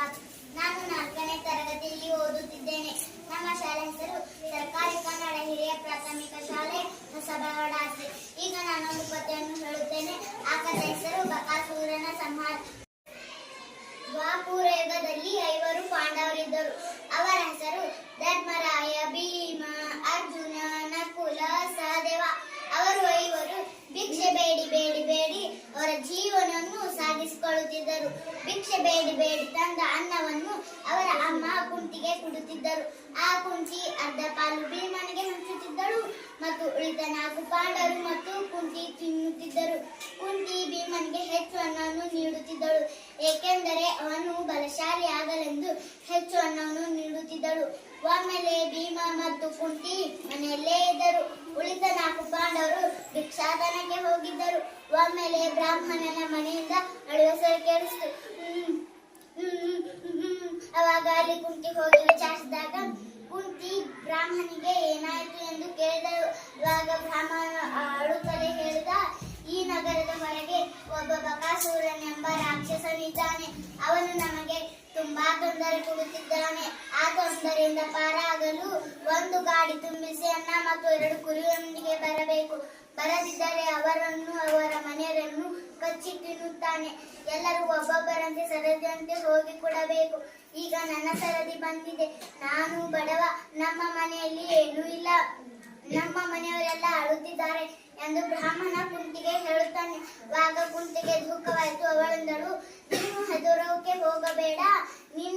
ನಾನು ನಾಲ್ಕನೇ ತರಗತಿಯಲ್ಲಿ ಓದುತ್ತಿದ್ದೇನೆ. ನಮ್ಮ ಶಾಲೆ ಹೆಸರು ಸರ್ಕಾರಿ ಕನ್ನಡ ಹಿರಿಯ ಪ್ರಾಥಮಿಕ ಶಾಲೆ ಹೊಸಬಾವಡಾಸೆ ಈಗ ನಾನೊಂದು ಕಥೆಯನ್ನು ಹೇಳುತ್ತೇನೆ. ಆ ಕಥೆ ಹೆಸರು ಬಕಾಸೂರನ ಸಂಹಾರ. ದ್ವಾಪುರೇಗದಲ್ಲಿ ಐವರು ಪಾಂಡವರಿದ್ದರು. ಅವರ ಹೆಸರು ಧರ್ಮರಾಯ, ಭೀಮ, ಅರ್ಜುನ, ನಕುಲ, ಸಹದೇವ. ಅವರು ಐವರು ಭಿಕ್ಷೆ ಬೇಡಿ ಬೇಡಿ ಬೇಡಿ ಅವರ ಜೀವನವನ್ನು ಸಾಗಿಸಿಕೊಳ್ಳುತ್ತಿದ್ದರು ಭಿಕ್ಷೆ ಬೇಡಿ ಬೇಡಿ ತಂದ ಅನ್ನವನ್ನು ಅವರ ಅಮ್ಮ ಕುಂಟಿಗೆ ಕೊಡುತ್ತಿದ್ದರು. ಆ ಕುಂತಿ ಅರ್ಧ ಪಾಲು ಭೀಮನಿಗೆ ಹಂಚುತ್ತಿದ್ದಳು ಮತ್ತು ಉಳಿದ ನಾಲ್ಕು ಪಾಂಡರು ಮತ್ತು ಕುಂತಿ ತಿನ್ನುತ್ತಿದ್ದರು. ಕುಂತಿ ಭೀಮನಿಗೆ ಹೆಚ್ಚು ಅನ್ನವನ್ನು ನೀಡುತ್ತಿದ್ದಳು ಏಕೆಂದರೆ ಅವನು ಬಲಶಾಲಿ ಆಗಲೆಂದು ಹೆಚ್ಚು ಅನ್ನವನ್ನು ನೀಡುತ್ತಿದ್ದಳು ಒಮ್ಮೆಲೆ ಭೀಮ ಮತ್ತು ಕುಂತಿ ಮನೆಯಲ್ಲೇ ಇದ್ದರು ಉಳಿದ ನಾಲ್ಕು ಪಾಂಡವರು ಭಿಕ್ಷಾದನಕ್ಕೆ ಹೋಗಿದ್ದರು ಒಮ್ಮೆಲೆ ಬ್ರಾಹ್ಮಣನ ಮನೆಯಿಂದ ಅಳುವ ಸರಿ ಕೇಳಿಸಿತು. ಅವಾಗ ಅಲ್ಲಿ ಕುಂತಿ ಹೋಗಿ ತೊಂದರೆ ಕೊಡುತ್ತಿದ್ದಾನೆ ಆ ತೊಂದರೆಯಿಂದ ಪಾರಾಗಲು ಒಂದು ಗಾಡಿ ತುಂಬಿಸಿ ಅನ್ನ ಮತ್ತು ಎರಡು ಕುರಿಯೊಂದಿಗೆ ಬರಬೇಕು. ಬರದಿದ್ದರೆ ಅವರನ್ನು, ಅವರ ಮನೆಯರನ್ನು ಕಚ್ಚಿ ತಿನ್ನುತ್ತಾನೆ. ಎಲ್ಲರೂ ಒಬ್ಬೊಬ್ಬರಂತೆ ಸರದಿಯಂತೆ ಹೋಗಿ ಕೊಡಬೇಕು ಈಗ ನನ್ನ ಸರದಿ ಬಂದಿದೆ. ನಾನು ಬಡವ. ನಮ್ಮ ಮನೆಯಲ್ಲಿ ಏನೂ ಇಲ್ಲ. ನಮ್ಮ ಮನೆಯವರೆಲ್ಲ ಅಳುತ್ತಿದ್ದಾರೆ ಎಂದು ಬ್ರಾಹ್ಮಣ ಕುಂತಿಗೆ ಹೇಳುತ್ತಾನೆ. ಆಗ ಕುಂತಿಗೆ ದುಃಖವಾಯಿತು ಅವಳೆಂದಳು, ನೀನು ಹೆದರೋಕೆ ಹೋಗಬೇಡ.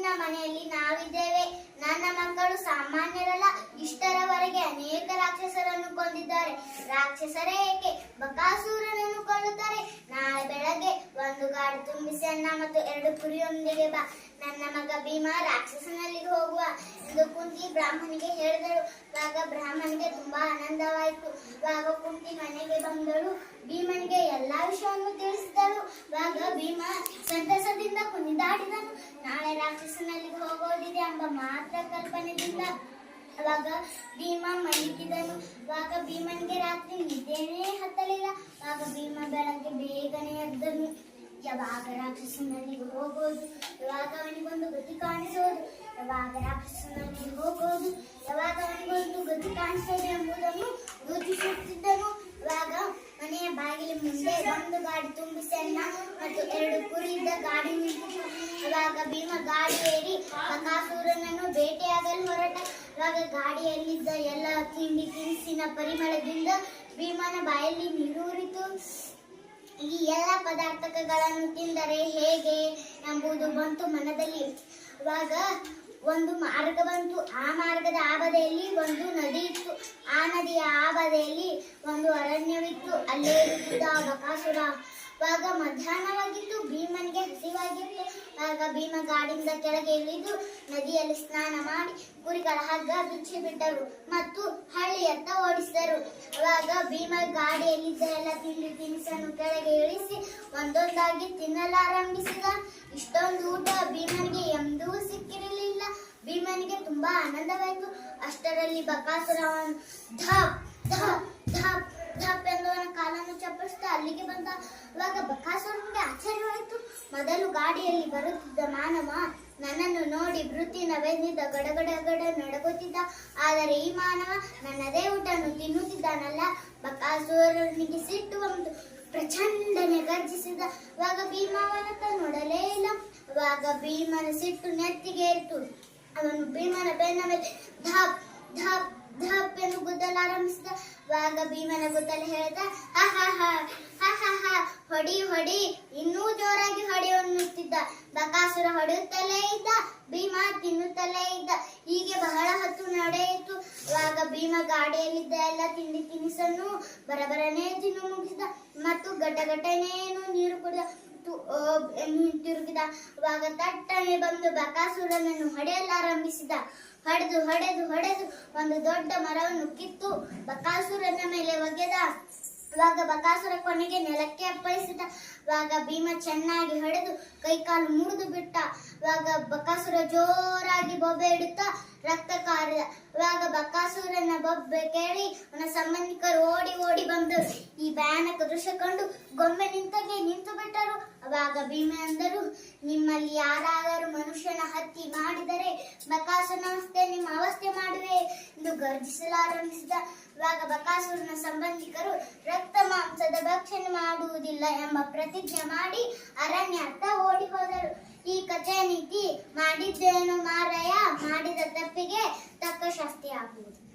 ನಿನ್ನ ಮನೆಯಲ್ಲಿ ನಾವಿದ್ದೇವೆ. ನನ್ನ ಮಕ್ಕಳು ಸಾಮಾನ್ಯರಲ್ಲ, ಇಷ್ಟರವರೆಗೆ ಅನೇಕ ರಾಕ್ಷಸರನ್ನು ಕೊಂದಿದ್ದಾರೆ. ರಾಕ್ಷಸರೇ ಏಕೆ? ಬಕಾಸೂರನನ್ನು ಕೊಲ್ಲುತ್ತಾರೆ. ನಾಳೆ ಬೆಳಗ್ಗೆ ಒಂದು ಗಾಡಿ ತುಂಬಿಸಿ ಅನ್ನ ಮತ್ತು ಎರಡು ಕುರಿಯೊಂದಿಗೆ ಬಾ. ನನ್ನ ಮಗ ಭೀಮ ರಾಕ್ಷಸನಲ್ಲಿಗೆ ಹೋಗುವ ಎಂದು ಕುಂತಿ ಬ್ರಾಹ್ಮಣಿಗೆ ಹೇಳಿದಳು. ಆಗ ಬ್ರಾಹ್ಮಣಿಗೆ ತುಂಬಾ ಆನಂದವಾಯಿತು. ಆಗ ಕುಂತಿ ಮನೆಗೆ ಬಂದಳು. ಭೀಮನಿಗೆ ಎಲ್ಲಾ ವಿಷಯವನ್ನು ಆಗ ಭೀಮ ಸಂತಸದಿಂದ ಕುಣಿದಾಡಿದನು. ನಾಳೆ ರಾಕ್ಷಸನಲ್ಲಿಗೆ ಹೋಗೋದಿದೆ ಎಂಬ ಮಾತ್ರ ಕಲ್ಪನೆಯಿಂದ ಅವಾಗ ಭೀಮ ಮಲಗಿದನು ಆಗ ಭೀಮನಿಗೆ ರಾತ್ರಿ ನಿದ್ದೆನೇ ಹತ್ತಲಿಲ್ಲ. ಆಗ ಭೀಮ ಬೆಳಗ್ಗೆ ಬೇಗನೆ ಎದ್ದನು. ಯಾವಾಗ ರಾಕ್ಷಸನಲ್ಲಿಗೆ ಹೋಗೋದು? ಯಾವಾಗ ಅವನಿಗೊಂದು ಗತಿ ಕಾಣಿಸೋದು? ಯಾವಾಗ ರಾಕ್ಷಸನಲ್ಲಿಗೆ ಹೋಗೋದು? ಯಾವಾಗ ಅವನಿಗೊಂದು ಗತಿ ಕಾಣಿಸೋದು ಎಂಬುದನ್ನು ಯೋಚಿಸುತ್ತಿದ್ದನು. ಆಗ ಮನೆಯ ಬಾಗಿಲ ಮುಂದೆ ಒಂದು ಗಾಡಿ ತುಂಬಿಸಿ ಅನ್ನ ಮತ್ತು ಎರಡು ಕುರಿಯಿದ್ದ ಗಾಡಿ ನಿಂತಿತು ಅವಾಗ ಭೀಮ ಗಾಡಿ ಏರಿ ಕಾಸೂರನನ್ನು ಭೇಟಿಯಾಗಲು ಹೊರಟ. ಅವಾಗ ಗಾಡಿಯಲ್ಲಿದ್ದ ಎಲ್ಲ ತಿಂಡಿ ತಿನಿಸಿನ ಪರಿಮಳದಿಂದ ಭೀಮನ ಬಾಯಲ್ಲಿ ನೀರೂರಿತು. ಈ ಎಲ್ಲ ಪದಾರ್ಥಗಳನ್ನು ತಿಂದರೆ ಹೇಗೆ ಎಂಬುದು ಬಂತು ಮನದಲ್ಲಿ. ಆವಾಗ ಒಂದು ಮಾರ್ಗ ಬಂತು ಆ ಮಾರ್ಗದ ಆಬದೆಯಲ್ಲಿ ಬದಿಯಲ್ಲಿ ಒಂದು ನದಿ ಇತ್ತು. ಆ ನದಿಯ ಆಬದೆಯಲ್ಲಿ ಬದಿಯಲ್ಲಿ ಒಂದು ಅರಣ್ಯವಿತ್ತು. ಅಲ್ಲೇ ಇದ್ದ ಬಕಾಸುರ. ಮಧ್ಯಾಹ್ನವಾಗಿತ್ತು ಆಗ ಭೀಮ ಗಾಡಿಯಿಂದ ಕೆಳಗೆ ಇಳಿದು ನದಿಯಲ್ಲಿ ಸ್ನಾನ ಮಾಡಿ ಕುರಿಗಳ ಹಗ್ಗ ಬಿಚ್ಚಿ ಬಿಟ್ಟರು ಮತ್ತು ಹಳ್ಳಿಯತ್ತ ಓಡಿಸಿದರು. ಅವಾಗ ಭೀಮ ಗಾಡಿಯಲ್ಲಿದ್ದ ಎಲ್ಲ ತಿಂಡಿ ತಿನಿಸನ್ನು ಕೆಳಗೆ ಇಳಿಸಿ ಒಂದೊಂದಾಗಿ ತಿನ್ನಲಾರಂಭಿಸಿದ ಇಷ್ಟೊಂದು ಊಟ ಭೀಮನಿಗೆ ಎಂದೂ ಸಿಕ್ಕಿರಲಿಲ್ಲ. ಭೀಮನಿಗೆ ತುಂಬಾ ಆನಂದವಾಯಿತು. ಅಷ್ಟರಲ್ಲಿ ಬಕಾಸುರ ಅವನು ಧಪ್ ಧಪ್ ಅವನ ಕಾಲನ್ನು ಚಪ್ಪರಿಸ್ತಾ ಅಲ್ಲಿಗೆ ಬಂದ ಇವಾಗ ಬಕಾಸುರನಿಗೆ ಆಶ್ಚರ್ಯವಾಯಿತು ಮೊದಲು ಗಾಡಿಯಲ್ಲಿ ಬರುತ್ತಿದ್ದ ಮಾನವ ನನ್ನನ್ನು ನೋಡಿ ಭೃತಿ ಬೆಂದಿದ್ದ ಗಡಗಡಗಡ ನಡಗುತ್ತಿದ್ದ. ಆದರೆ ಈ ಮಾನವ ನನ್ನದೇ ಊಟನ್ನು ತಿನ್ನುತ್ತಿದ್ದಾನಲ್ಲ. ಬಕಾಸುರನಿಗೆ ಸಿಟ್ಟು ಬಂತು. ಪ್ರಚಂಡನೆ ಗರ್ಜಿಸಿದ. ವಾಗ ಭೀಮ ಅವನತ್ತ ನೋಡಲೇ ಇಲ್ಲ. ಆಗ ಭೀಮನ ಸಿಟ್ಟು ನೆತ್ತಿಗೆ ಇತ್ತು ಅವನು ಭೀಮನ ಬೆನ್ನ ಮೇಲೆ ಧಾಪ್, ಧಪ್ ಧಪ್ ಗುದ್ದಲು ಆರಂಭಿಸಿದ ವಾಗ ಭೀಮನ ಗುದ್ದಲು ಹೇಳ್ದ, ಹ ಹ ಹ ಹ ಹ ಹ, ಹೊಡಿ ಹೊಡಿ, ಇನ್ನೂ ಜೋರಾಗಿ ಹೊಡೆಯುತ್ತಿದ್ದ ಬಕಾಸುರ ಹೊಡೆಯುತ್ತಲೇ ಇದ್ದ, ಭೀಮ ತಿನ್ನುತ್ತಲೇ ಇದ್ದ. ಹೀಗೆ ಬಹಳ ಹೊತ್ತು ನಡೆಯಿತು. ವಾಗ ಭೀಮ ಗಾಡಿಯಲ್ಲಿದ್ದ ಎಲ್ಲ ತಿಂಡಿ ತಿನಿಸನ್ನು ಬರಬರನೇ ತಿನ್ನು ಮುಗಿಸಿದ. ಮತ್ತು ಗಡ್ಡ ಗಡ್ಡನೇನು ನೀರು ಕುಡಿದ ತಿರುಗಿದ ವಾಗ ತಟ್ಟನೆ ಬಂದು ಬಕಾಸುರನನ್ನು ಹೊಡೆಯಲಾರಂಭಿಸಿದ ಹೊಡೆದು ಹೊಡೆದು ಹೊಡೆದು ಒಂದು ದೊಡ್ಡ ಮರವನ್ನು ಕಿತ್ತು ಬಕಾಸುರನ ಮೇಲೆ ಒಗೆದ. ಆವಾಗ ಬಕಾಸುರ ಕೊನೆಗೆ ನೆಲಕ್ಕೆ ಅಪ್ಪಳಿಸಿದ. ಆವಾಗ ಭೀಮ ಚೆನ್ನಾಗಿ ಹೊಡೆದು ಕೈಕಾಲು ಮುರಿದು ಬಿಟ್ಟ. ಆವಾಗ ಬಕಾಸುರ ಜೋರಾಗಿ ಬೊಬ್ಬೆ ಇಡುತ್ತಾ ರಕ್ತ ಕಾರಿದ. ಇವಾಗ ಬಕಾಸುರನ ಬೊಬ್ಬೆ ಕೇಳಿ ಅವನ ಸಂಬಂಧಿಕರು ಓಡಿ ಓಡಿ ಬಂದರು ಈ ಭಯಾನಕ ದೃಶ್ಯ ಕಂಡು ಗೊಂಬೆ ಬಿಟ್ಟರು, ಅವಾಗ ಭೀಮೆ ಅಂದರು, ನಿಮ್ಮಲ್ಲಿ ಯಾರಾದರೂ ಮನುಷ್ಯನ ಹತ್ಯೆ ಮಾಡಿದರೆ ಬಕಾಸುರನವಸ್ಥೆ ನಿಮ್ಮ ಅವಸ್ಥೆ ಮಾಡುವೆ ಎಂದು ಗರ್ಜಿಸಲಾರಂಭಿಸಿದ. ಇವಾಗ ಬಕಾಸುರನ ಸಂಬಂಧಿಕರು, ರಕ್ತ ಮಾಂಸದ ಭಕ್ಷಣೆ ಮಾಡುವುದಿಲ್ಲ ಎಂಬ ಪ್ರತಿಜ್ಞೆ ಮಾಡಿ ಅರಣ್ಯತ್ತ ಓಡಿ ಹೋದರು ಈ ಕಥೆ ನೀತಿ, ಮಾಡಿದ್ದೇನು ಮಾರಯ ಮಾಡಿದ ತಪ್ಪಿಗೆ ತಕ್ಕ ಶಾಸ್ತಿ ಆಗುವುದು